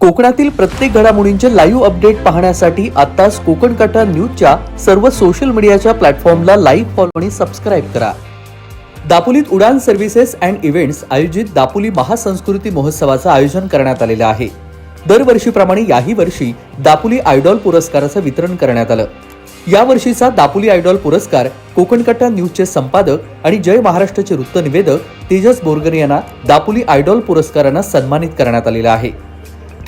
कोकणातील प्रत्येक घडामोडींचे लाईव्ह अपडेट पाहण्यासाठी आताच कोकण कटा न्यूजच्या सर्व सोशल मीडियाच्या प्लॅटफॉर्मला लाईव्ह फॉलो आणि सबस्क्राईब करा. दापोलीत उडान सर्व्हिसेस अँड इव्हेंट्स आयोजित दापोली महासंस्कृती महोत्सवाचं आयोजन करण्यात आलेलं आहे. दरवर्षीप्रमाणे याही वर्षी दापोली आयडॉल पुरस्काराचं वितरण करण्यात आलं. यावर्षीचा दापोली आयडॉल पुरस्कार कोकणकट्टा न्यूजचे संपादक आणि जय महाराष्ट्राचे वृत्तनिवेदक तेजस बोरगर यांना दापोली आयडॉल पुरस्कारानं सन्मानित करण्यात आलेला आहे.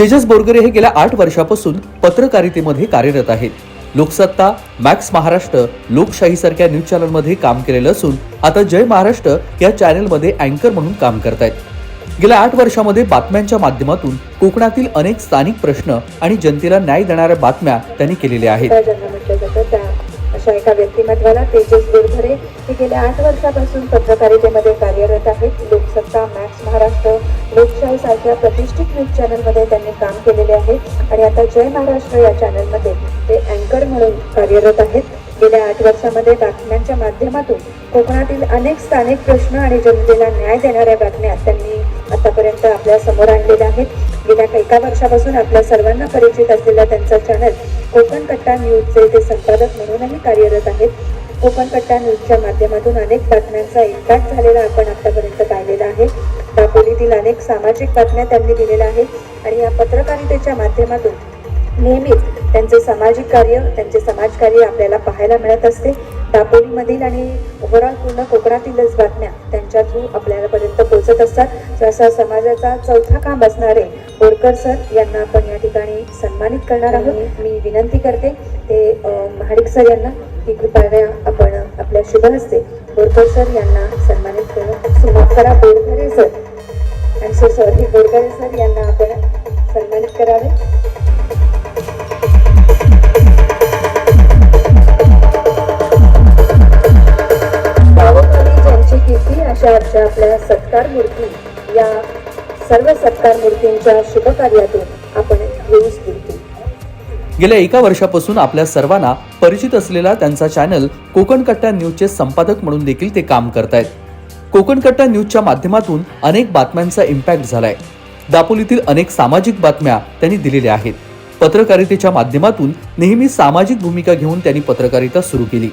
तेजस बोरगरे हे गेल्या आठ वर्षापासून पत्रकारितेमध्ये कार्यरत आहेत. लोकसत्ता मॅक्स महाराष्ट्र लोकशाहीसारख्या न्यूज चॅनलमध्ये काम केलेलं असून आता जय महाराष्ट्र या चॅनलमध्ये अँकर म्हणून काम करतायत. गेल्या आठ वर्षामध्ये बातम्यांच्या माध्यमातून कोकणातील अनेक स्थानिक प्रश्न आणि जनतेला न्याय देणाऱ्या बातम्या त्यांनी केलेल्या आहेत. अशा एका व्यक्तिमत्वाला तेजस गोरधरे. हे गेल्या आठ वर्षापासून पत्रकारितेमध्ये कार्यरत आहेत. लोकसत्ता मॅक्स महाराष्ट्र लोकशाही सारख्या प्रतिष्ठित न्यूज चॅनलमध्ये त्यांनी काम केलेले आहे. आणि आता जय महाराष्ट्र या चॅनलमध्ये ते अँकर म्हणून कार्यरत आहेत. गेल्या आठ वर्षामध्ये बातम्यांच्या माध्यमातून कोकणातील अनेक स्थानिक प्रश्न आणि जनतेला न्याय देणाऱ्या बातम्या त्यांनी आतापर्यंत आपल्यासमोर आणलेल्या आहेत. गेल्या एका वर्षापासून आपल्या सर्वांना परिचित असलेला त्यांचा चॅनल कोकण कट्टा न्यूजचे ते संपादक म्हणूनही कार्यरत आहेत. कोकण कट्टा न्यूजच्या माध्यमातून अनेक बातम्यांचा इम्पॅक्ट झालेला आपण आतापर्यंत पाहिलेला आहे. दापोलीतील अनेक सामाजिक बातम्या त्यांनी दिलेल्या आहेत आणि या पत्रकारितेच्या माध्यमातून नेहमीच त्यांचे सामाजिक कार्य त्यांचे समाजकार्य आपल्याला पाहायला मिळत असते. दापोलीमधील आणि ओव्हरऑल पूर्ण कोकणातीलच बातम्या त्यांच्या थ्रू आपल्यापर्यंत पोहोचत असतात. असा समाजाचा चौथा काम असणारे बोरकर सर यांना आपण या ठिकाणी सन्मानित करणार आहोत. मी विनंती करते ते महाडिक सर यांना ही कृपया आपण आपल्या शुभ हस्ते बोरकर सर यांना सन्मानित करून सुरुवात करा. बोरकरे सर आणि सो सॉरी बोरकरे सर यांना आपण सन्मानित करावे. कीर्ती अशा ज्या आपल्या सत्कार मूर्ती या सर्व सत्कार मूर्तींच्या शुभकार्यातून आपण येऊच कीर्ती गेल्या एका वर्षापासून आपल्या सर्वांना परिचित असलेला त्यांचा चॅनल कोकण कट्टा न्यूजचे संपादक म्हणून देखील ते काम करतायत. कोकण कट्टा न्यूजच्या माध्यमातून अनेक बातम्यांचा इम्पॅक्ट झालाय. दापोलीतील अनेक सामाजिक बातम्या त्यांनी दिलेल्या आहेत. पत्रकारितेच्या माध्यमातून नेहमी सामाजिक भूमिका घेऊन त्यांनी पत्रकारिता सुरू केली.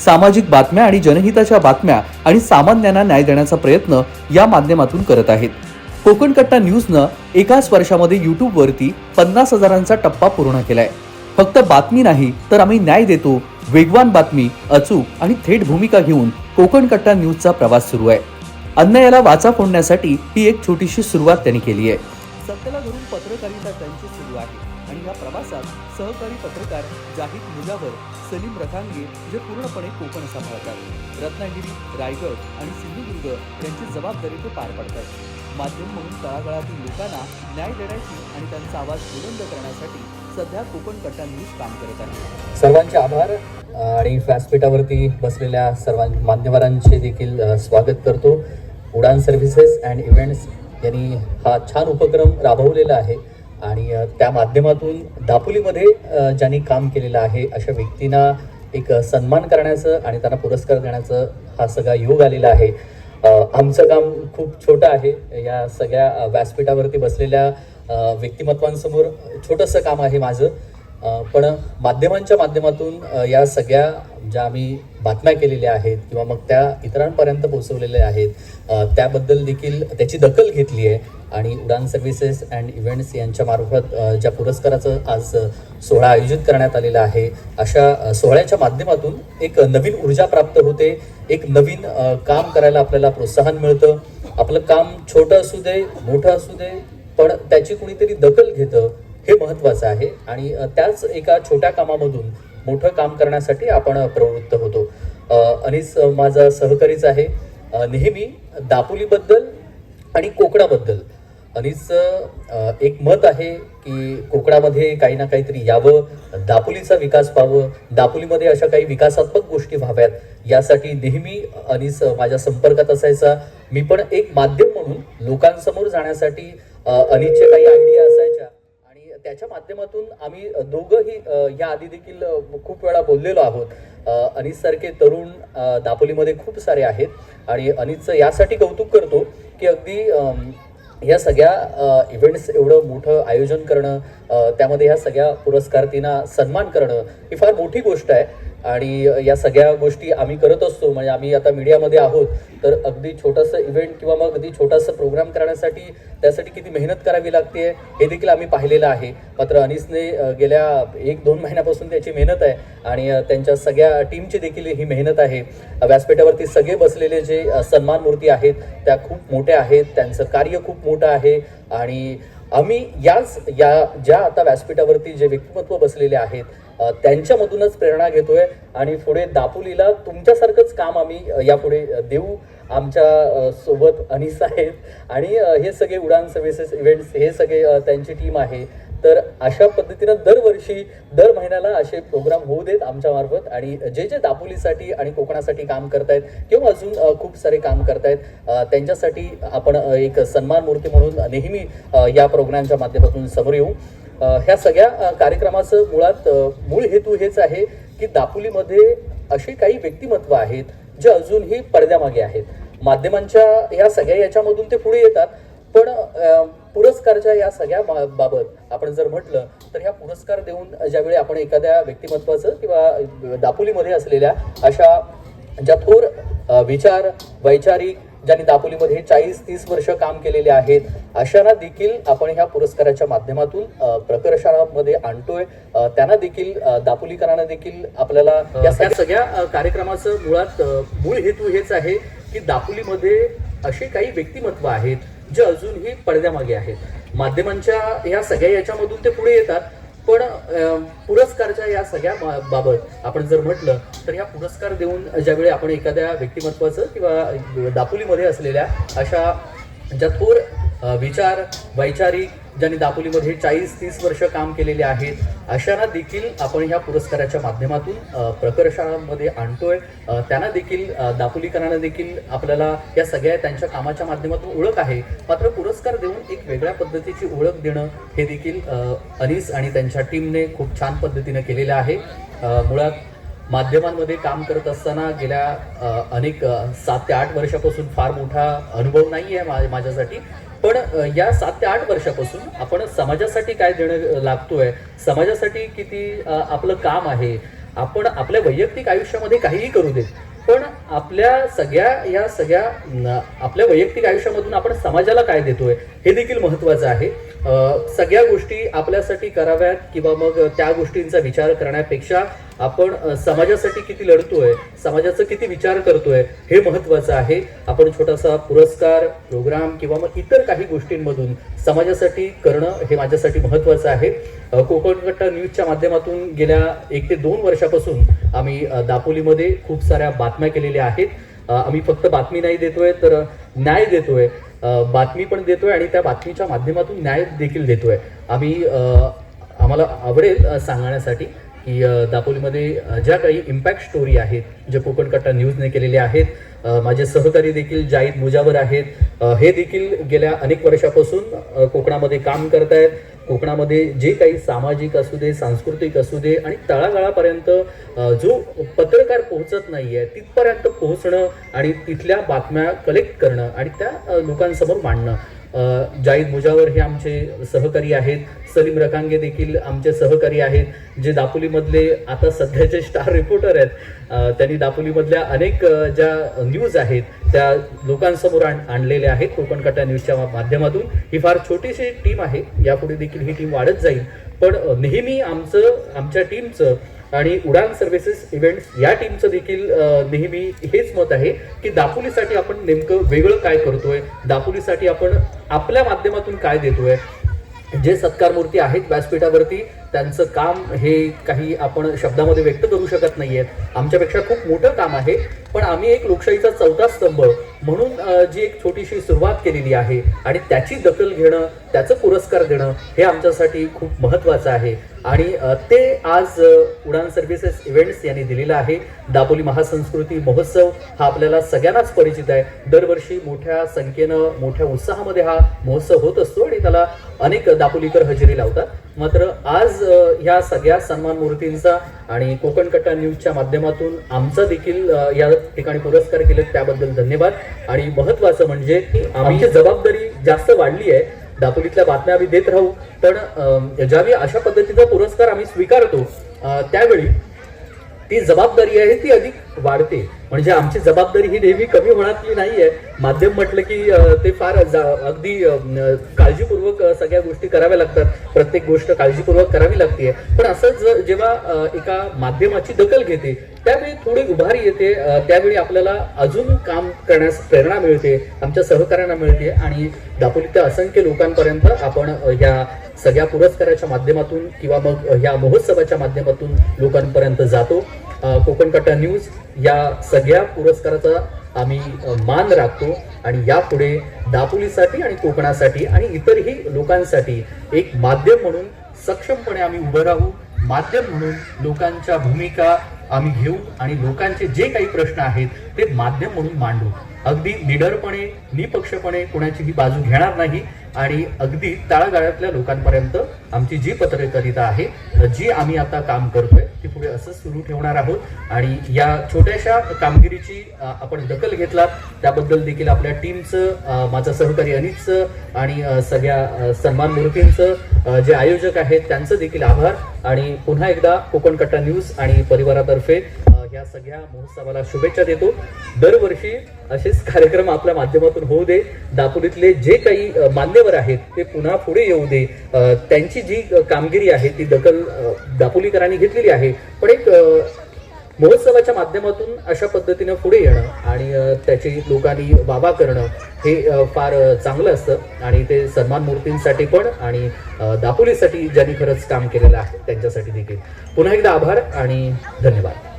सामाजिक बातम्या आणि जनहिताच्या बातम्या आणि सामान्यांना न्याय देण्याचा प्रयत्न या माध्यमातून करत आहेत. कोकण कट्टा न्यूजनं एकाच वर्षामध्ये यूट्यूबवरती पन्नास हजारांचा टप्पा पूर्ण केलाय. फक्त बातमी नाही तर आम्ही न्याय देतो वेगवान बातमी अचूक आणि थेट भूमिका घेऊन कोकण कट्टा न्यूजचा प्रवास सुरू आहे. अन्यायाला वाचा फोडण्यासाठी ही एक छोटीशी सुरुवात त्यांनी केली आहे. सत्तेला धरून पत्रकारिता त्यांची सुरू आहे. आणि या प्रवासात सहकारी पत्रकार जाहीद मुजावर सलीम रथांगे जे पूर्णपणे कोकण सांभाळतात. रत्नागिरी रायगड आणि सिंधुदुर्ग यांची जबाबदारी ते पार पडतात. माध्यम म्हणून तळागाळातील लोकांना न्याय देण्याची आणि त्यांचा आवाज बुलंद करण्यासाठी सध्या कोकण कट्टा न्यूज काम करत आहे. सर्वांचे आभार आणि व्यासपीठावरती बसलेल्या सर्वां मान्यवरांचे देखील स्वागत करतो. उडान सर्व्हिसेस अँड इव्हेंट्स यांनी हा छान उपक्रम राबवलेला आहे. आणि त्या माध्यमातून दापोलीमध्ये ज्यांनी काम केलेलं आहे अशा व्यक्तींना एक सन्मान करण्याचं आणि त्यांना पुरस्कार देण्याचं हा सगळा योग आलेला आहे. आमचं काम खूप छोटं आहे. या सगळ्या व्यासपीठावरती बसलेल्या व्यक्तिमत्वांसमोर छोटंसं काम आहे माझं. पण माध्यमांच्या माध्यमातून या सगळ्या ज्या आम्ही बातम्या केलेल्या आहेत किंवा मग त्या इतरांपर्यंत पोहोचवलेल्या आहेत त्याबद्दल देखील त्याची दखल घेतली आहे. आणि उडान सर्व्हिसेस अँड इव्हेंट्स यांच्या मार्फत ज्या पुरस्काराचं आज सोहळा आयोजित करण्यात आलेला आहे अशा सोहळ्याच्या माध्यमातून एक नवीन ऊर्जा प्राप्त होते. एक नवीन काम करायला आपल्याला प्रोत्साहन मिळतं. आपलं काम छोटं असू दे मोठं असू दे पण त्याची कुणीतरी दखल घेतं. हे महत्त्वाचं आहे. आणि त्याच एका छोट्या कामामधून मोठं काम करण्यासाठी आपण प्रवृत्त होतो. अनिस माझा सहकारीच आहे. नेहमी दापोलीबद्दल आणि कोकणाबद्दल. अनिसचं एक मत आहे की कोकणामध्ये काही ना काहीतरी यावं दापोलीचा विकास व्हावं दापोलीमध्ये अशा काही विकासात्मक गोष्टी व्हाव्यात यासाठी नेहमी अनिस माझ्या संपर्कात असायचा. मी पण एक माध्यम म्हणून लोकांसमोर जाण्यासाठी अनिसचे काही आयडिया असायच्या. त्याच्या माध्यमातून आम्ही दोघंही या आधी देखील खूप वेळा बोललेलो आहोत. अनिस सारखे तरुण दापोलीमध्ये खूप सारे आहेत आणि अनिसचं यासाठी कौतुक करतो की अगदी या सगळ्या इव्हेंट्स एवढं मोठं आयोजन करणं त्यामध्ये ह्या सगळ्या पुरस्कारार्थींना सन्मान करणं ही फार मोठी गोष्ट आहे. आणि या सगळ्या गोष्टी आम्ही करत असतो म्हणजे आम्ही आता मीडियामध्ये आहोत तर अगदी छोटंसं इव्हेंट किंवा मग अगदी छोटासा प्रोग्राम करण्यासाठी त्यासाठी किती मेहनत करावी लागते हे देखील आम्ही पाहिलेलं आहे. मात्र अनिसने गेल्या एक दोन महिन्यापासून त्याची मेहनत आहे आणि त्यांच्या सगळ्या टीमची देखील ही मेहनत आहे. व्यासपीठावरती सगळे बसलेले जे सन्मान मूर्ती आहेत त्या खूप मोठ्या आहेत त्यांचं कार्य खूप मोठं आहे आणि आम्ही याच या ज्या आता व्यासपीठावरती जे व्यक्तिमत्व बसलेले आहेत त्यांच्यामधूनच प्रेरणा घेतोय आणि पुढे दापोलीला तुमच्यासारखंच काम आम्ही यापुढे देऊ आमच्यासोबत अनिस आहेत. आणि हे सगळे उडान सर्व्हिसेस इव्हेंट्स हे सगळे त्यांची टीम आहे. तर अशा पद्धतीनं दरवर्षी दर महिन्याला असे प्रोग्राम होऊ देत आमच्यामार्फत आणि जे जे दापोलीसाठी आणि कोकणासाठी काम करतायत किंवा अजून खूप सारे काम करतायत त्यांच्यासाठी आपण एक सन्मान मूर्ती म्हणून नेहमी या प्रोग्रामच्या माध्यमातून समोर येऊ. ह्या सगळ्या कार्यक्रमाचं मुळात मूळ हेतू हेच आहे की दापोलीमध्ये असे काही व्यक्तिमत्व आहेत जे अजूनही पडद्यामागे आहेत. माध्यमांच्या या सगळ्या याच्यामधून ते पुढे येतात पण पुरस्कारच्या या सगळ्या बाबत आपण जर म्हटलं तर ह्या पुरस्कार देऊन ज्यावेळी आपण एखाद्या व्यक्तिमत्वाचं किंवा दापोलीमध्ये असलेल्या अशा ज्या थोर विचार वैचारिक ज्यांनी दापोलीमध्ये चाळीस तीस वर्ष काम केलेले आहेत अशांना देखील आपण ह्या पुरस्काराच्या माध्यमातून अ, प्रकर्षणामध्ये आणतोय. त्यांना देखील दापोलीकरांना देखील आपल्याला या सगळ्या कार्यक्रमाचं मुळात मूळ हेतू हेच आहे की दापोलीमध्ये असे काही व्यक्तिमत्व आहेत जे अजूनही पडद्यामागे आहेत. माध्यमांच्या या सगळ्या याच्यामधून ते पुढे येतात. पण पुरस्कारच्या या सगळ्या बा- बाबत आपण जर म्हटलं तर या पुरस्कार देऊन ज्यावेळी आपण एखाद्या व्यक्तिमत्वाचं किंवा दापोलीमध्ये असलेल्या अशा ज्या थोर विचार वैचारिक ज्यांनी दापोलीमध्ये चाळीस तीस वर्ष काम केलेले आहेत अशांना देखील आपण ह्या पुरस्काराच्या माध्यमातून प्रकर्षामध्ये आणतोय. त्यांना देखील दापोलीकरांना देखील आपल्याला या सगळ्या त्यांच्या कामाच्या माध्यमातून ओळख आहे. मात्र पुरस्कार देऊन एक वेगळ्या पद्धतीची ओळख देणं हे देखील अनिस आणि त्यांच्या टीमने खूप छान पद्धतीनं केलेलं आहे. मुळात माध्यमांमध्ये काम करत असताना गेल्या अनेक सात ते आठ वर्षापासून फार मोठा अनुभव नाही आहे माझ्यासाठी. पण या सात ते आठ वर्षापासून आपण समाजासाठी काय देणं लागतोय? समाजासाठी किती आपलं काम आहे? आपण आपल्या वैयक्तिक आयुष्यामध्ये काहीही करू देत. पण आपल्या सगळ्या या सगळ्या आपल्या वैयक्तिक आयुष्यामधून आपण समाजाला काय देतोय? हे देखील महत्त्वाचं आहे. सगळ्या गोष्टी आपल्यासाठी कराव्यात किंवा मग त्या गोष्टींचा विचार करण्यापेक्षा आपण समाजासाठी किती लढतोय समाजाचं किती विचार करतोय हे महत्त्वाचं आहे. आपण छोटासा पुरस्कार प्रोग्राम किंवा मग इतर काही गोष्टींमधून समाजासाठी करणं हे माझ्यासाठी महत्वाचं आहे. कोकणकट्टा कोकण कट्टा न्यूजच्या माध्यमातून गेल्या एक ते दोन वर्षापासून आम्ही दापोलीमध्ये खूप साऱ्या बातम्या केलेल्या आहेत. आम्ही फक्त बातमी नाही देतोय तर न्याय देतोय. बातमी पण देतोय आणि त्या बातमीच्या माध्यमातून न्याय देखील देतोय. आम्ही आम्हाला आवडेल सांगण्यासाठी की दापोलीमध्ये ज्या काही इम्पॅक्ट स्टोरी आहेत जे कोकण कट्टा न्यूजने केलेले आहेत माझे सहकारी देखील जाहीद मुजावर आहेत. हे देखील गेल्या अनेक वर्षापासून कोकणामध्ये काम करतायत. कोकणामध्ये जे काही सामाजिक असू दे सांस्कृतिक असू दे आणि तळागाळापर्यंत जो पत्रकार पोहोचत नाहीये तिथपर्यंत पोहोचणं आणि तिथल्या बातम्या कलेक्ट करणं आणि त्या लोकांसमोर मांडणं. जाईद मुजावर हे आमचे सहकारी आहेत. सलीम रकांगे देखील आमचे सहकारी आहेत. जे दापोलीमधले आता सध्याचे स्टार रिपोर्टर आहेत. त्यांनी दापोलीमधल्या अनेक ज्या न्यूज आहेत त्या लोकांसमोर आण आणलेल्या आहेत कोकण कट्टा न्यूजच्या माध्यमातून. ही फार छोटीशी टीम आहे. यापुढे देखील ही टीम वाढत जाईल. पण नेहमी आमचं आमच्या टीमचं आणि उडान सर्व्हिसेस इव्हेंट्स या टीमचं देखील नेहमी हेच मत आहे की दापोलीसाठी आपण नेमकं वेगळं काय करतोय? दापोलीसाठी आपण आपल्या माध्यमातून काय देतोय? जे सत्कार मूर्ती आहेत व्यासपीठावरती त्यांचं काम हे काही आपण शब्दामध्ये व्यक्त करू शकत नाही आहेत आमच्यापेक्षा खूप मोठं काम आहे पण आम्ही एक लोकशाहीचा चौथा स्तंभ म्हणून जी एक छोटीशी सुरुवात केलेली आहे आणि त्याची दखल घेणं त्याचं पुरस्कार देणं हे आमच्यासाठी खूप महत्त्वाचं आहे. आणि ते आज उडान सर्व्हिसेस इव्हेंट्स यांनी दिलेलं आहे. दापोली महासंस्कृती महोत्सव हा आपल्याला सगळ्यांनाच परिचित आहे. दरवर्षी मोठ्या संख्येनं मोठ्या उत्साहामध्ये हा महोत्सव होत असतो आणि त्याला अनेक दापोलीकर हजेरी लावतात. मात्र आज ह्या सगळ्या सन्मान मूर्तींचा आणि कोकण कट्टा न्यूजच्या माध्यमातून आमचा देखील या ठिकाणी पुरस्कार केले त्याबद्दल धन्यवाद. आणि महत्वाचं म्हणजे आमची जबाबदारी जास्त वाढली आहे. दापोलीतल्या बातम्या आम्ही देत राहू. पण ज्यावेळी अशा पद्धतीचा पुरस्कार आम्ही स्वीकारतो त्यावेळी ती जबाबदारी आहे ती अधिक वाढते. म्हणजे आमची जबाबदारी ही नेहमी कमी होणारी नाहीये. माध्यम म्हटलं की ते फार अगदी काळजीपूर्वक सगळ्या गोष्टी कराव्या लागतात. प्रत्येक गोष्ट काळजीपूर्वक करावी लागते पण असं जेव्हा एका माध्यमाची दखल घेते त्यावेळी थोडी उभारी येते. त्यावेळी आपल्याला अजून काम करण्यास प्रेरणा मिळते आमच्या सहकार्यांना मिळते आणि दापोलीच्या असंख्य लोकांपर्यंत आपण ह्या सगळ्या पुरस्काराच्या माध्यमातून किंवा मग ह्या महोत्सवाच्या माध्यमातून लोकांपर्यंत जातो. कोकण कट्टा न्यूज या सगळ्या पुरस्काराचा आम्ही मान राखतो. आणि यापुढे दापोलीसाठी आणि कोकणासाठी आणि इतरही लोकांसाठी एक माध्यम म्हणून सक्षमपणे आम्ही उभं राहू. माध्यम म्हणून लोकांच्या भूमिका आम्ही घेऊ आणि लोकांचे जे काही प्रश्न आहेत ते माध्यम म्हणून मांडू. अगदी निडरपणे निपक्षपणे कोणाचीही बाजू घेणार नाही. आणि अगदी तळागाळातल्या लोकांपर्यंत आमची जी पत्रकारिता आहे जी आम्ही आता काम करतोय ती पुढे असंच सुरू ठेवणार आहोत. आणि या छोट्याशा कामगिरीची आपण दखल घेतलात त्याबद्दल देखील आपल्या टीमचं माझा सहकारी अनितचं आणि सगळ्या सन्मान मूर्तींचं जे आयोजक आहेत त्यांचं देखील आभार. आणि पुन्हा एकदा कोकण कट्टा न्यूज आणि परिवारातर्फे या सगळ्या महोत्सवाला शुभेच्छा देतो. दरवर्षी असेच कार्यक्रम आपल्या माध्यमातून होऊ दे. दापोलीतले जे काही मान्यवर आहेत ते पुन्हा पुढे येऊ दे. त्यांची जी कामगिरी आहे ती दखल दापोलीकरांनी घेतलेली आहे. पण एक महोत्सवाच्या माध्यमातून अशा पद्धतीनं पुढे येणं आणि त्याची लोकांनी वाबा करणं हे फार चांगलं असतं. आणि ते सन्मान मूर्तींसाठी पण आणि दापोलीसाठी ज्यांनी खरंच काम केलेलं आहे त्यांच्यासाठी देखील. पुन्हा एकदा आभार आणि धन्यवाद.